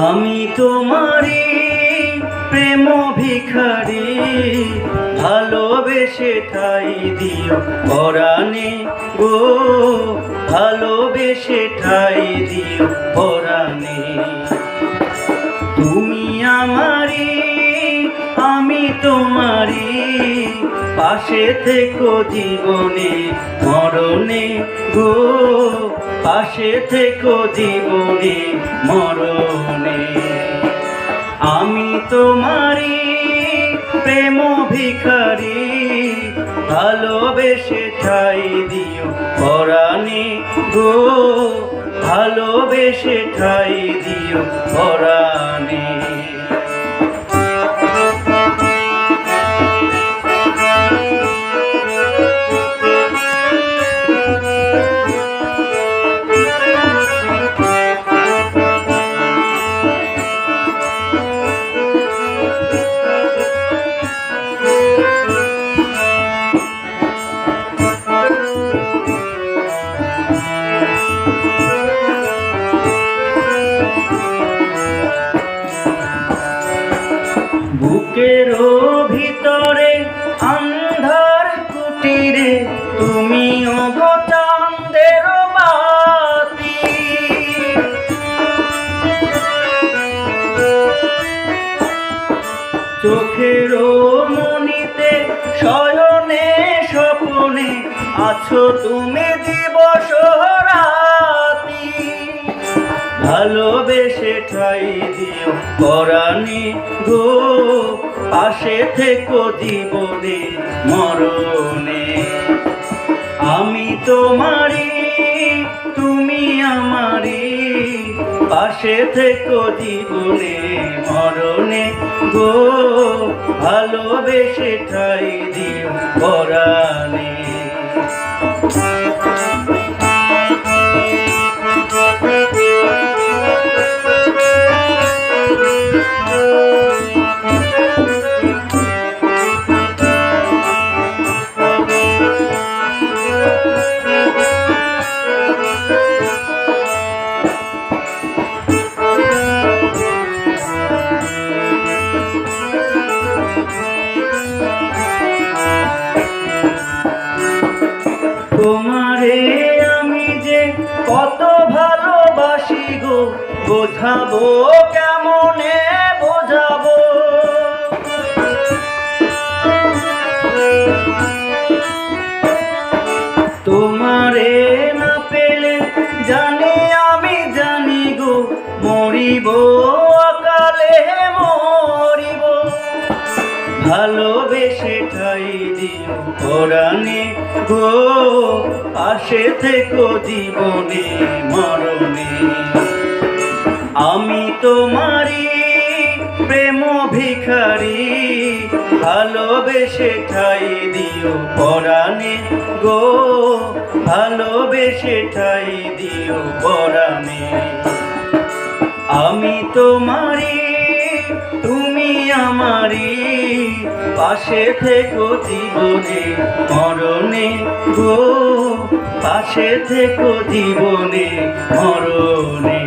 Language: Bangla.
আমি তোমারি প্রেম ভিখারি, ভালোবেসে ঠাই দিও পরাণে গো, ভালোবেসে ঠাই দিও পরাণে। তুমি আমারি আমি তোমারি পাশে থেকো জীবনে, মরণে গো পাশে থেকো জীবনে, মরণে। আমি তোমারি প্রেম ভিখারি, ভালোবেসে ঠাই দিও পরাণে গো। ভালোবেসে ঠাই দিও পরাণে। বুকের ভিতরে আন্ধার কুটিরে তুমি চোখের মনিতে শয়নে স্বপনে আছো তুমি দিবস রাতি ভালোবেসে ঠাই দিও, পরাণে গো পাশে থেকো জীবনে, মরণে। আমি তোমারি তুমি আমারি পাশে থেকো জীবনে, মরণে গো ভালোবেসে ঠাই দিও, পরাণে বোঝাবো কেমনে বোঝাবো? তোমারে না পেলে জানি আমি জানি গো, মরিব অকালে মরিব। ভালোবেসে ঠাই দিও পরাণে গো, পাশে থেকো জীবনে মরণে। ভিখারি, ভালোবেসে ঠাই দিও পরাণে গো, ভালোবেসে ঠাই দিও পরাণে। আমি তোমারি তুমি আমারি পাশে থেকো জীবনে, মরণে গো, পাশে থেকো জীবনে, মরণে।